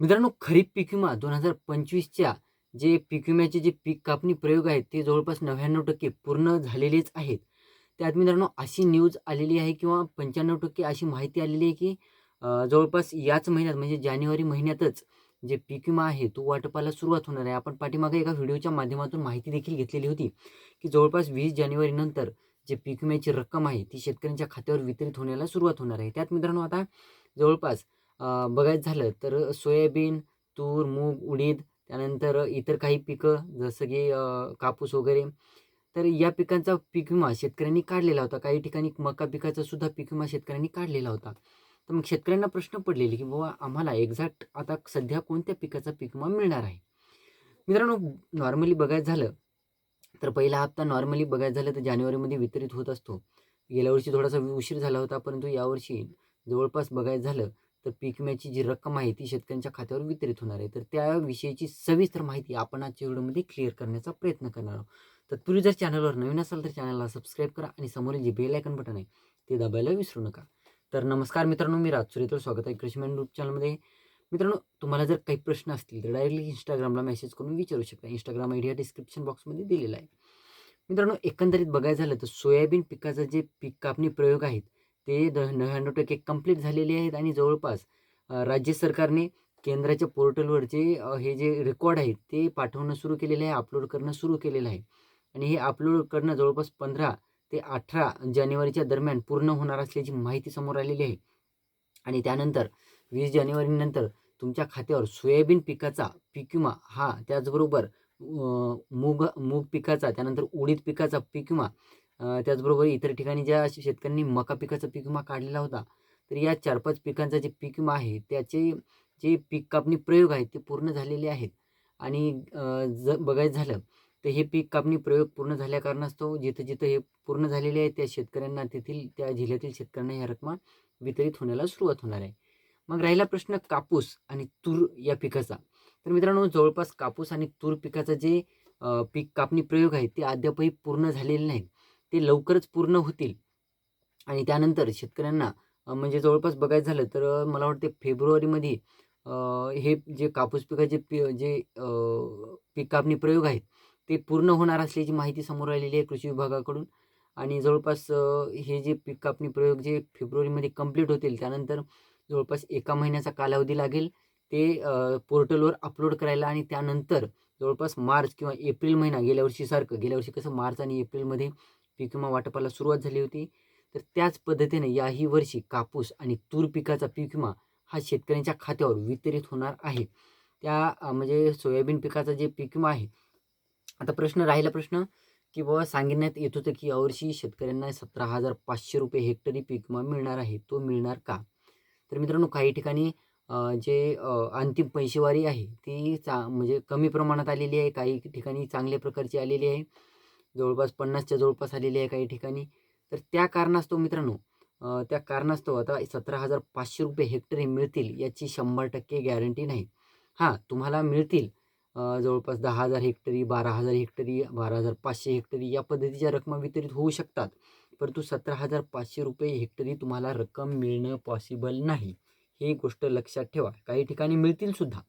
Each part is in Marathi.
मित्रांनो खरीप पीक विमा दोन हजार पंचवीसच्या जे पीक विम्याचे जे पीक कापणी प्रयोग आहेत ते जवळपास नव्याण्णव टक्के पूर्ण झालेलेच आहेत. त्यात मित्रांनो अशी न्यूज आलेली आहे किंवा पंच्याण्णव टक्के अशी माहिती आलेली आहे की जवळपास याच महिन्यात म्हणजे जानेवारी महिन्यातच जे पीक विमा आहे तो वाटपाला सुरुवात होणार आहे. आपण पाठीमागे एका व्हिडिओच्या माध्यमातून माहिती देखील घेतलेली होती की जवळपास वीस जानेवारीनंतर जे पीक विम्याची रक्कम आहे ती शेतकऱ्यांच्या खात्यावर वितरित होण्याला सुरुवात होणार आहे. त्यात मित्रांनो आता जवळपास बघायचं झालं तर सोयाबीन, तूर, मूग, उडीद त्यानंतर इतर काही पिकं जसं की कापूस वगैरे. तर या पिकांचा पीक विमा शेतकऱ्यांनी काढलेला होता. काही ठिकाणी मका पिकाचा सुद्धा पीक विमा शेतकऱ्यांनी काढलेला होता. तर मग शेतकऱ्यांना प्रश्न पडलेले की बाबा आम्हाला एक्झॅक्ट आता सध्या कोणत्या पिकाचा पीक विमा मिळणार आहे? मित्रांनो नॉर्मली बघायचं झालं तर पहिला हप्ता नॉर्मली बघायचं झालं तर जानेवारीमध्ये वितरित होत असतो. गेल्या वर्षी थोडासा उशीर झाला होता, परंतु यावर्षी जवळपास बघायचं झालं तर पीक विम्याची जी रक्कम आहे ती शेतकऱ्यांच्या खात्यावर वितरित होणार आहे. तर त्याविषयीची सविस्तर माहिती आपण आजच्या व्हिडिओमध्ये क्लिअर करण्याचा प्रयत्न करणार आहोत. तत्पूर्वी जर चॅनलवर नवीन असाल तर चॅनलला सबस्क्राईब करा आणि समोरील जे बेल आयकन बटन आहे ते दाबायला विसरू नका. तर नमस्कार मित्रांनो, मी राज सुरेतर स्वागत आहे कृषी युट्यूब चॅनलमध्ये. मित्रांनो तुम्हाला जर काही प्रश्न असतील तर डायरेक्टली इंस्टाग्रामला मेसेज करून विचारू शकता. इंस्टाग्राम आयडी हा डिस्क्रिप्शन बॉक्समध्ये दिलेला आहे. मित्रांनो एकंदरीत बघायचं झालं तर सोयाबीन पिकाचं जे पीक कापणी प्रयोग आहेत ते द 99% कंप्लीट झालेले आहेत आणि जवळपास राज्य सरकारने केंद्राच्या पोर्टलवरचे हे जे रेकॉर्ड आहेत ते पाठवणं सुरू केलेलं आहे, अपलोड करणं सुरू केलेलं आहे. आणि हे अपलोड करणं जवळपास 15 ते 18 जानेवारीच्या दरम्यान पूर्ण होणार असल्याची माहिती समोर आलेली आहे. आणि त्यानंतर वीस जानेवारीनंतर तुमच्या खात्यावर सोयाबीन पिकाचा पीक विमा हा त्याचबरोबर मूग मूग पिकाचा, त्यानंतर उडीद पिकाचा पीक विमा त्याचबरोबर इतर ठिकाणी ज्या शेतकऱ्यांनी मका पिकाचा पीक विमा काढलेला होता, तर या 4-5 पिकांचा जे पीक विमा आहे त्याचे जे पीक कापणी प्रयोग आहेत ते पूर्ण झालेले आहेत. आणि ज जर बघायचं झालं तर हे पीक कापणी प्रयोग पूर्ण झाल्या कारणास्तव जिथं-जिथं हे पूर्ण झालेले आहे त्या शेतकऱ्यांना तेथील त्या जिल्ह्यातील शेतकऱ्यांना ह्या रकमा वितरित होण्याला सुरुवात होणार आहे. मग राहिला प्रश्न कापूस आणि तूर या पिकाचा. तर मित्रांनो जवळपास कापूस आणि तूर पिकाचं जे पीक कापणी प्रयोग आहेत ते अद्यापही पूर्ण झालेले नाहीत. ते लवकरच पूर्ण होतील. आणि त्यानंतर शेतकऱ्यांना म्हणजे जवळपास बघायचं झालं तर मला वाटते फेब्रुवारीमध्ये हे जे कापूस पिकाचे पी जे पीक कापणी प्रयोग आहेत ते पूर्ण होणार असल्याची माहिती समोर आलेली आहे कृषी विभागाकडून. आणि जवळपास हे जे पीक कापणी प्रयोग जे फेब्रुवारीमध्ये कंप्लीट होतील त्यानंतर जवळपास एका महिन्याचा कालावधी लागेल ते पोर्टलवर अपलोड करायला आणि त्यानंतर जवळपास मार्च किंवा एप्रिल महिना गेल्या वर्षीसारखं गेल्या वर्षी कसं मार्च आणि एप्रिलमध्ये पीक विमा वाटपाला सुरुवात झाली होती. तर त्याच पद्धतीने याही वर्षी कापूस आणि तूर पिकाचा पीक विमा हा शेतकऱ्यांच्या खात्यावर वितरित होणार आहे. त्या म्हणजे सोयाबीन पिकाचा जे पीक विमा आहे. आता प्रश्न राहिला प्रश्न की बाबा सांगण्यात येत होतं की यावर्षी शेतकऱ्यांना ₹17,500 हेक्टरी पीक विमा मिळणार आहे. तो मिळणार का? तर मित्रांनो काही ठिकाणी जे अंतिम पैसेवारी आहे ती चा म्हणजे कमी प्रमाणात आलेली आहे. काही ठिकाणी चांगल्या प्रकारची आलेली आहे. जवळपास 50च्या जवळपास आलेली आहे काही ठिकाणी. तर त्या कारणास्तव मित्रांनो त्या कारणास्तव आता ₹17,500 हेक्टरी मिळतील याची 100% गॅरंटी नाही. हां, तुम्हाला मिळतील जवळपास दहा हजार हेक्टरी, बारा हजार हेक्टरी, 12,500 हेक्टरी या पद्धतीच्या रकमा वितरित होऊ शकतात. परंतु ₹17,500 हेक्टरी तुम्हाला रक्कम मिळणं पॉसिबल नाही. ही गोष्ट लक्षात ठेवा. काही ठिकाणी मिळतील सुद्धा.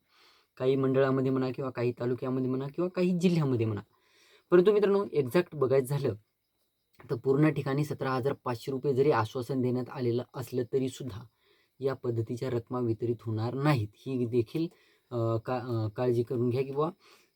काही मंडळामध्ये म्हणा किंवा काही तालुक्यामध्ये म्हणा किंवा काही जिल्ह्यामध्ये म्हणा. परंतु मित्रांनो एक्झॅक्ट बघायचं झालं तर पूर्ण ठिकाणी ₹17,500 जरी आश्वासन देण्यात आलेलं असलं तरीसुद्धा या पद्धतीच्या रकमा वितरित होणार नाहीत. ही देखील का काळजी करून घ्या किंवा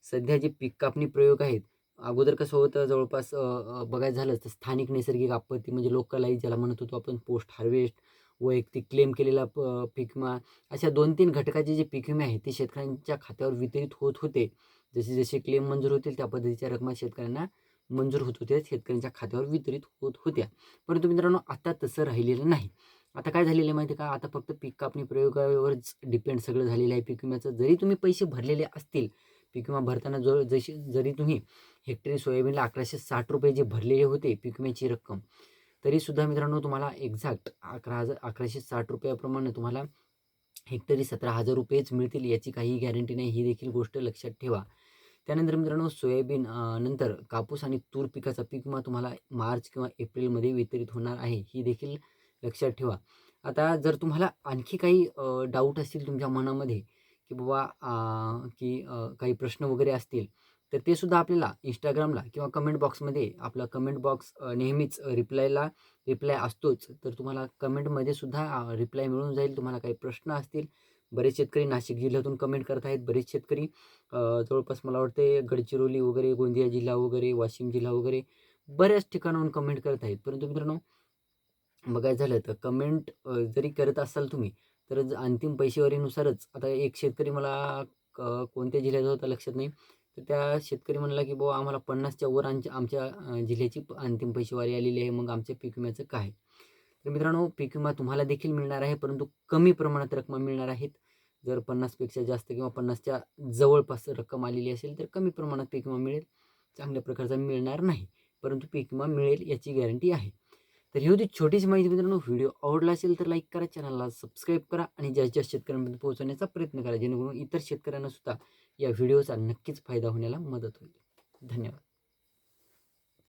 सध्या जे पीक कापणी प्रयोग आहेत. अगोदर कसं होतं जवळपास बघायचं झालं तर स्थानिक नैसर्गिक आपत्ती म्हणजे लोकलाईज ज्याला म्हणत होतो आपण पोस्ट हार्वेस्ट, वैयक्तिक क्लेम केलेला प पीक विमा अशा 2-3 घटकाचे जे पीक विमे आहेत ते शेतकऱ्यांच्या खात्यावर वितरित होत होते. जसे-जसे क्लेम मंजूर होतील त्या पद्धतीच्या रकमा शेतकऱ्यांना मंजूर होत होत्या. शेतकऱ्यांच्या खात्यावर वितरित होत होत्या. परंतु मित्रांनो आता तसं राहिलेलं नाही. आता काय झालेलं आहे माहिती आहे का? आता फक्त पीक कापणी प्रयोगावरच डिपेंड सगळं झालेलं आहे पीक विम्याचं. जरी तुम्ही पैसे भरलेले असतील, पीक विमा भरताना जो जशी जरी तुम्ही हेक्टरी सोयाबीनला ₹1160 जे भरलेले होते पीक विम्याची रक्कम, तरीसुद्धा मित्रांनो तुम्हाला एक्झॅक्ट अकरा हजार अकराशे साठ रुपयाप्रमाणे तुम्हाला हेक्टरी ₹17,000च मिळतील याची काही गॅरंटी नाही. ही देखील गोष्ट लक्षात ठेवा. त्यानंतर मित्रांनो सोयाबीन नंतर कापूस आणि तूर पिकाचा पीक विमा तुम्हाला मार्च किंवा एप्रिलमध्ये वितरित होणार आहे. ही देखील लक्षात ठेवा. आता जर तुम्हाला आणखी काही डाऊट असतील तुमच्या मनामध्ये की बाबा की काही प्रश्न वगैरे असतील तर ते सुद्धा आपल्याला इंस्टाग्रामला किंवा कमेंट बॉक्समध्ये आपला कमेंट बॉक्स नेहमीच रिप्लायला रिप्लाय असतोच. तर तुम्हाला कमेंटमध्ये सुद्धा रिप्लाय मिळून जाईल. तुम्हाला काही प्रश्न असतील बरेच शेतकरी नाशिक जिल्ह्यातून कमेंट करत आहेत बरेच शेतकरी जवळपास मला वाटते गडचिरोली वगैरे गोंदिया जिल्हा वगैरे वाशिम जिल्हा वगैरे बऱ्याच ठिकाणाहून कमेंट करत आहेत परंतु मित्रांनो बघायचं झालं तर कमेंट जरी करत असाल तुम्ही तर अंतिम पैसेवारीनुसारच आता एक शेतकरी मला क- कोणत्या जिल्ह्याचा होता लक्षात नाही. तर त्या शेतकरी म्हणला की बाबा आम्हाला पन्नासच्या वर आमच्या आमच्या जिल्ह्याची अंतिम पैशेवारी आलेली आहे मग आमच्या पीक विम्याचं काय? तर मित्रांनो पीक विमा तुम्हाला देखील मिळणार आहे परंतु कमी प्रमाणात रक्कम मिळणार आहेत. जर पन्नासपेक्षा जास्त किंवा पन्नासच्या जवळपास रक्कम आलेली असेल तर कमी प्रमाणात पीक विमा मिळेल. चांगल्या प्रकारचा मिळणार नाही परंतु पीक विमा मिळेल याची गॅरंटी आहे. तर ही होती छोटीशी माहिती. मित्रांनो व्हिडिओ आवडला असेल तर लाईक करा चॅनलला सबस्क्राईब करा आणि जास्तीत जास्त शेतकऱ्यांपर्यंत पोहोचवण्याचा प्रयत्न करा. जेणेकरून इतर शेतकऱ्यांना सुद्धा या व्हिडिओचा नक्कीच फायदा होण्याला मदत होईल. धन्यवाद.